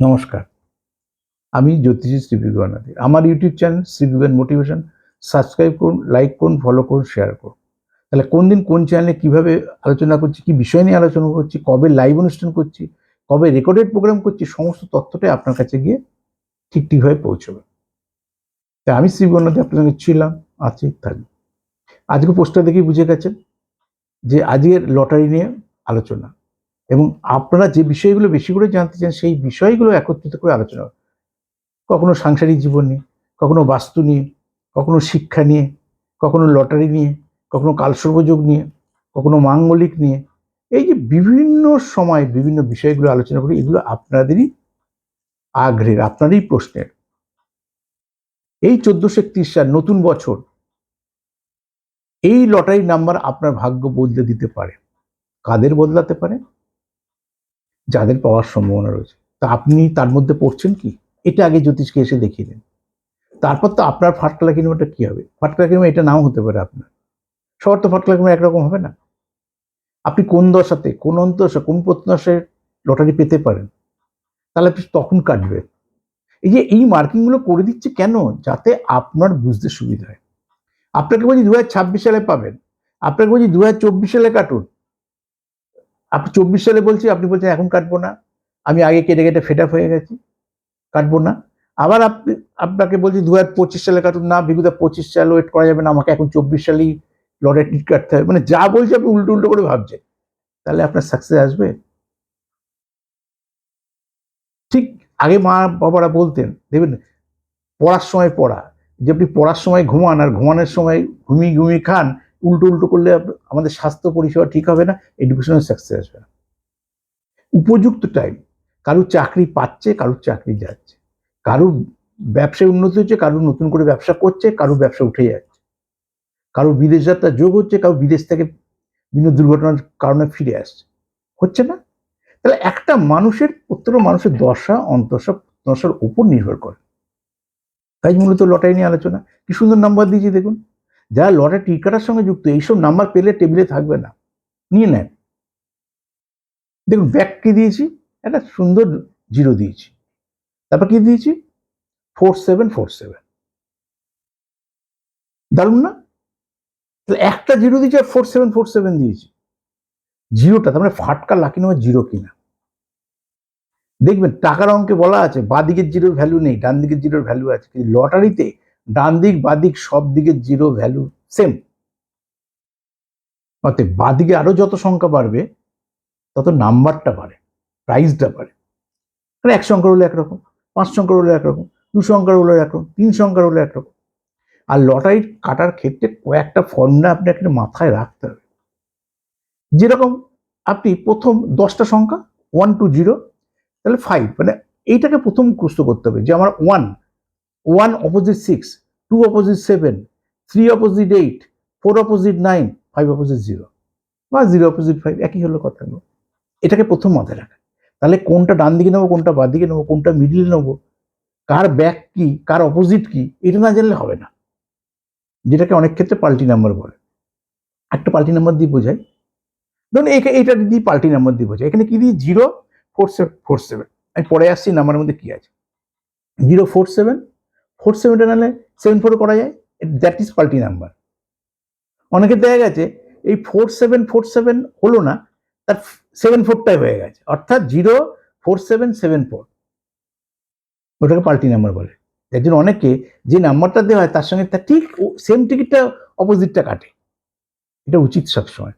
নমস্কার। আমি জ্যোতিষী শ্রীবিজ্ঞানাদি আমার YouTube channel Shribigyan motivation. Subscribe করুন, লাইক করুন, ফলো করুন, শেয়ার করুন। তাহলে কোন দিন কোন চ্যানেলে কীভাবে আলোচনা করছি, কি বিষয় নিয়ে আলোচনা করছি, কবে লাইভ অনুষ্ঠান করছি, কবে রেকর্ডেড প্রোগ্রাম করছি, সমস্ত তথ্যটাই আপনার কাছে গিয়ে ঠিক ঠিকভাবে পৌঁছবে। তাই আমি শ্রীবিজ্ঞানাদি আপনার সঙ্গে ছিলাম, আছি থাকব আজকে পোস্টার দেখেই বুঝে গেছেন যে আজকের লটারি নিয়ে আলোচনা। এবং আপনারা যে বিষয়গুলো বেশি করে জানতে চান, সেই বিষয়গুলো একত্রিত করে আলোচনা। কখনো সাংসারিক জীবন নিয়ে, কখনো বাস্তু নিয়ে, কখনো শিক্ষা নিয়ে, কখনো লটারি নিয়ে, কখনো কালসর্বযোগ নিয়ে, কখনো মাঙ্গলিক নিয়ে, এই যে বিভিন্ন সময় বিভিন্ন বিষয়গুলো আলোচনা করি, এগুলো আপনাদেরই আগ্রহের আপনারই প্রশ্নের। এই চোদ্দশো একত্রিশ সাল, নতুন বছর, এই লটারির নাম্বার আপনার ভাগ্য বদলে দিতে পারে। কাদের বদলাতে পারে? যাদের পাওয়ার সম্ভাবনা রয়েছে। তা আপনি তার মধ্যে পড়ছেন কি? এটা আগে জ্যোতিষকে এসে দেখিয়ে দিন। তারপর তো আপনার ফাটকলা কিনোটা কি হবে? ফাটকলা কিনোমা এটা নাও হতে পারে আপনার। সবার তো ফাটকলা কিনোমা একরকম হবে না। আপনি কোন দশাতে, কোন অন্তদশা কোন প্রত্যাশায় লটারি পেতে পারেন? তাহলে আপনি তখন কাটবেন। এই যে এই মার্কিংগুলো করে দিচ্ছে কেন? যাতে আপনার বুঝতে সুবিধা হয়। আপনাকে বলছি দু হাজার ছাব্বিশ সালে পাবেন। আপনাকে বলছি দু হাজার চব্বিশ সালে কাটুন। আপনি চব্বিশ সালে বলছি, আপনি বলছেন এখন কাটবো না। আমি আগে কেটে কেটে ফেড আপ হয়ে গেছি, কাটবো না। আবার আপনি আপনাকে বলছি দু হাজার পঁচিশ সালে কাটুন না, বিগত পঁচিশ সাল ওয়েট করা যাবে না, আমাকে এখন চব্বিশ সালেই লটারি টিট কাটতে হবে। মানে যা বলছে আপনি উল্টো উল্টো করে ভাবছেন। তাহলে আপনার সাকসেস আসবে? ঠিক আগে মা বাবারা বলতেন, দেখবেন, পড়ার সময় পড়া। যে আপনি পড়ার সময় ঘুমান, আর ঘুমানোর সময় ঘুমিয়ে ঘুমিয়ে খান উল্টো উল্টো করলে আমাদের স্বাস্থ্য পরিষেবা ঠিক হবে না এডুকেশনের সাকসেস আসবে না। উপযুক্ত টাইম কারুর চাকরি পাচ্ছে, কারুর চাকরি যাচ্ছে। কারুর ব্যবসায় উন্নতি হচ্ছে, কারুর নতুন করে ব্যবসা করছে, কারুর ব্যবসা উঠে যাচ্ছে। কারুর বিদেশ যাত্রা যোগ হচ্ছে কারও বিদেশ থেকে বিভিন্ন দুর্ঘটনার কারণে ফিরে আসছে। হচ্ছে না? তাহলে একটা মানুষের, প্রত্যেকটা মানুষের দশা অন্তশা দশার উপর নির্ভর করে। তাই মূলত লটারি নিয়ে আলোচনা। কি সুন্দর নাম্বার দিয়েছি দেখুন। যারা লটারি টিকাটার সঙ্গে যুক্ত, এইসব নাম্বার পেলে টেবিলে থাকবে না। নিয়ে নেন। দেখুন ব্যাক কি দিয়েছি? একটা সুন্দর জিরো দিয়েছি। তারপর কি দিয়েছি? Four seven four seven. দারুণ না? তাহলে একটা জিরো দিয়েছি আর ফোর সেভেন ফোর সেভেন দিয়েছি। জিরোটা, তার মানে ফাটকা লাকি নেওয়া জিরো কিনা। দেখবেন, টাকার অঙ্কে বলা আছে, বাঁ দিকের জিরোর ভ্যালু নেই, ডান দিকের জিরোর ভ্যালু আছে, কিন্তু লটারিতে ডান দিক বাদিক সব দিকের জিরো ভ্যালু সেম অতএব বাদিকে আরও যত সংখ্যা বাড়বে, তত নাম্বারটা বাড়ে প্রাইসটা বাড়ে। মানে এক সংখ্যার হলে একরকম, পাঁচ সংখ্যার হলে একরকম, দু সংখ্যার হলে একরকম, তিন সংখ্যার হলে একরকম। আর লটারি কাটার ক্ষেত্রে কয়েকটা ফর্মুলা আপনাকে মাথায় রাখতে হবে। যেরকম আপনি প্রথম দশটা সংখ্যা ওয়ান টু জিরো তাহলে ফাইভ মানে এইটাকে প্রথম মুখস্থ করতে হবে যে আমার one one opposite six two opposite seven three opposite eight four opposite nine five opposite zero বা জিরো অপোজিট ফাইভ একই হলো কথাগুলো এটাকে প্রথম মাথায় রাখা। তাহলে কোনটা ডান দিকে নেব, কোনটা বাঁ দিকে নেব, কোনটা মিডিলে নেব, কার ব্যাক কি, কার অপোজিট কি, এটা না জানলে হবে না। যেটাকে অনেক ক্ষেত্রে পাল্টি নাম্বার বলে। একটা পাল্টি নাম্বার দিয়ে বোঝাই। ধরুন একে এইটা দিয়ে পাল্টি নাম্বার দিয়ে বোঝাই। এখানে কি দিয়ে zero four seven four seven আমি পরে আসছি নাম্বারের মধ্যে কি আছে? জিরো ফোর সেভেন ফোর সেভেনটা নাহলে সেভেন ফোর করা যায় দ্যাট ইজ পাল্টি নাম্বার অনেকের দেখা গেছে, এই ফোর সেভেন ফোর সেভেন হলো না, তার সেভেন ফোরটাই হয়ে গেছে, অর্থাৎ zero, four seven seven four. ওটাকে পাল্টি নাম্বার বলে। যার জন্য অনেকে যে নাম্বারটা দেওয়া হয়, তার সঙ্গে তার ঠিক সেম টিকিটটা অপোজিটটা কাটে। এটা উচিত সবসময়।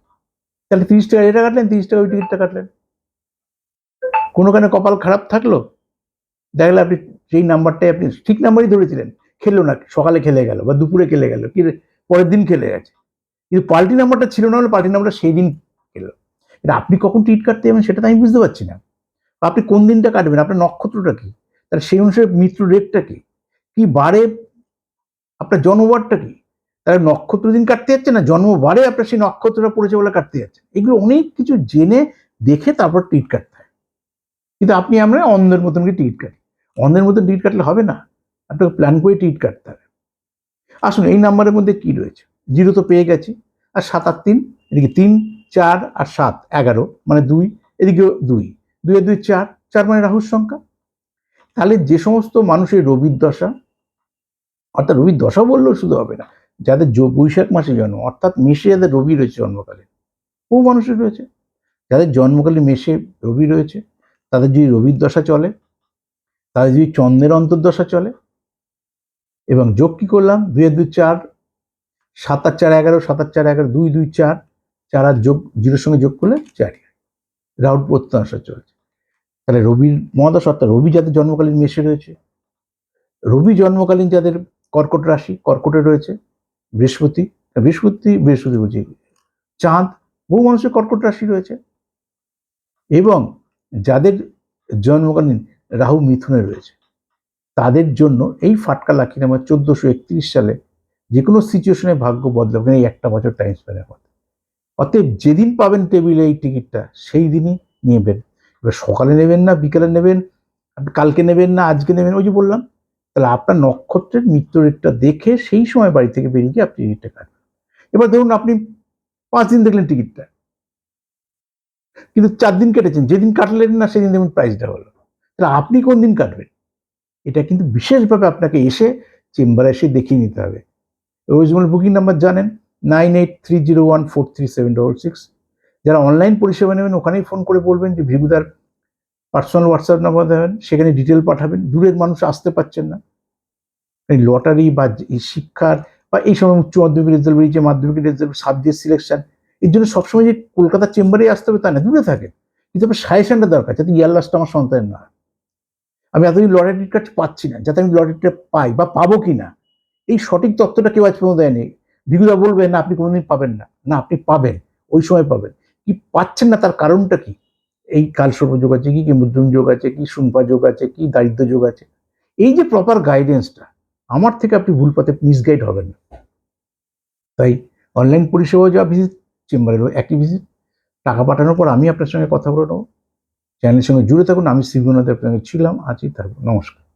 তাহলে তিরিশ টাকা এটা কাটলেন, তিরিশ টাকা ওই টিকিটটা কাটলেন। কোনোখানে কপাল খারাপ থাকল দেখলে আপনি সেই নাম্বারটাই আপনি ঠিক নাম্বারই ধরেছিলেন, খেললো না, সকালে খেলে গেল বা দুপুরে খেলে গেল, কি পরের দিন খেলে গেছে। কিন্তু পাল্টি নাম্বারটা ছিল না হলে পাল্টি নাম্বারটা সেই দিন খেলো এটা আপনি কখন টিট কাটতে যাবেন সেটা তো আমি বুঝতে পারছি না। বা আপনি কোন দিনটা কাটবেন, আপনার নক্ষত্রটা কি? তাহলে সেই অনুসারে মৃত্যু রেটটা কি? কি বারে আপনার জন্মবারটা কি? তাহলে নক্ষত্র দিন কাটতে যাচ্ছে না, জন্মবারে আপনার সেই নক্ষত্রটা পড়েছে বলে কাটতে যাচ্ছে? এগুলো অনেক কিছু জেনে দেখে তারপর টিট কাটতে হয়। কিন্তু আপনি আমরা অন্ধের মতন কি টিকিট কাটি। অন্ধের মতন টিকিট কাটলে হবে না। আপনাকে প্ল্যান করে টিকিট কাটতে হবে। আসুন, এই নাম্বারের মধ্যে কি রয়েছে? জিরো তো পেয়ে গেছি। আর সাত আর তিন, এদিকে তিন, চার আর সাত, এগারো মানে দুই এদিকে দুই। আর দুই চার চার মানে রাহুর সংখ্যা। তাহলে যে সমস্ত মানুষের রবির দশা, অর্থাৎ রবির দশা বললেও শুধু হবে না, যাদের বৈশাখ মাসে জন্ম, অর্থাৎ মেষে যাদের রবি রয়েছে জন্মকালে, বহু মানুষের রয়েছে। যাদের জন্মকালে মেষে রবি রয়েছে, তাদের যদি রবির দশা চলে তাদের যদি চন্দ্রের অন্তর্দশা চলে এবং যোগ কি করলাম? দুই দুই চার, সাত আর চার এগারো, সাত আর চার এগারো, দুই দুই চার চার আর যোগ, জিরোর সঙ্গে যোগ করলে চারই রাউট প্রত্যাশা চলছে। তাহলে রবির মহাদশা অর্থাৎ রবি যাদের জন্মকালীন মেষে রয়েছে, রবি জন্মকালীন যাদের কর্কট রাশি, কর্কটে রয়েছে, বৃহস্পতি বৃহস্পতি বৃহস্পতি বুঝি চাঁদ, বহু মানুষের কর্কট রাশি রয়েছে। এবং যাদের জন্মকালীন রাহু মিথুনে রয়েছে। তাদের জন্য এই ফাটকা লাকি নাম্বার চোদ্দশো একত্রিশ সালে যে কোনো সিচুয়েশনে ভাগ্য বদলাবে এই একটা বছর টাইম স্পেনের মধ্যে। অতএব যেদিন পাবেন টেবিলে এই টিকিটটা সেই দিনই নেবেন। এবার সকালে নেবেন না, বিকালে নেবেন কালকে নেবেন না, আজকে নেবেন, ওই যে বললাম। তাহলে আপনার নক্ষত্রের মৃত্যু রেটটা দেখে সেই সময় বাড়ি থেকে বেরিয়ে গিয়ে আপনি টিকিটটা কাটবেন। এবার ধরুন আপনি পাঁচ দিন দেখলেন টিকিটটা কিন্তু চার দিন কেটেছেন, যেদিন কাটলেন না, সেদিন দেখুন প্রাইসটা হলো। তাহলে আপনি কোন দিন কাটবেন? এটা কিন্তু বিশেষভাবে আপনাকে এসে চেম্বারে এসে দেখিয়ে নিতে হবে। রোজমল বুকিং নাম্বার জানেন, nine eight three zero one four three seven double six. যারা অনলাইন পরিষেবা নেবেন, ওখানেই ফোন করে বলবেন যে ভিগুদার পার্সোনাল হোয়াটসঅ্যাপ নাম্বার দেবেন, সেখানে ডিটেল পাঠাবেন। দূরের মানুষ আসতে পারছেন না। এই লটারি বা শিক্ষার বা এই সময় উচ্চ মাধ্যমিক রেজাল্ট বেরিয়েছে, মাধ্যমিক রেজাল্ট সাবজেক্ট সিলেকশন এর জন্য সবসময় যে কলকাতার চেম্বারেই আসতে হবে তা না, দূরে থাকে। কিন্তু আপনার সাজেশনটা দরকার, যাতে ইয়ার লাস্টটা আমার সন্তানের না। আমি এতদিন লটারি কার্ড পাচ্ছি না, যাতে আমি লটারিটা পাই বা পাবো কি না এই সঠিক তথ্যটা কেউ আজ পর্যন্ত দেয়নি। ভিগুদা বলবেন না, আপনি কোনোদিন পাবেন না। না, আপনি পাবেন, ওই সময় পাবেন। কি পাচ্ছেন না তার কারণটা কি? এই কালসর্প যোগ আছে, কি কি মুদ্রণ যোগ আছে, কি শুনপা যোগ আছে, কি দারিদ্র যোগ আছে। এই যে প্রপার গাইডেন্সটা আমার থেকে আপনি ভুল পথে মিসগাইড হবেন না। তাই অনলাইন পরিষেবা যা ভিজিট চেম্বারেরও একই ভিজিট টাকা পাঠানোর পর আমি আপনার সঙ্গে কথা বলে নেব। চ্যানেলের সঙ্গে জুড়ে থাকুন। আমি শিবনাথ আপনাকে ছিলাম আজই থাকব নমস্কার।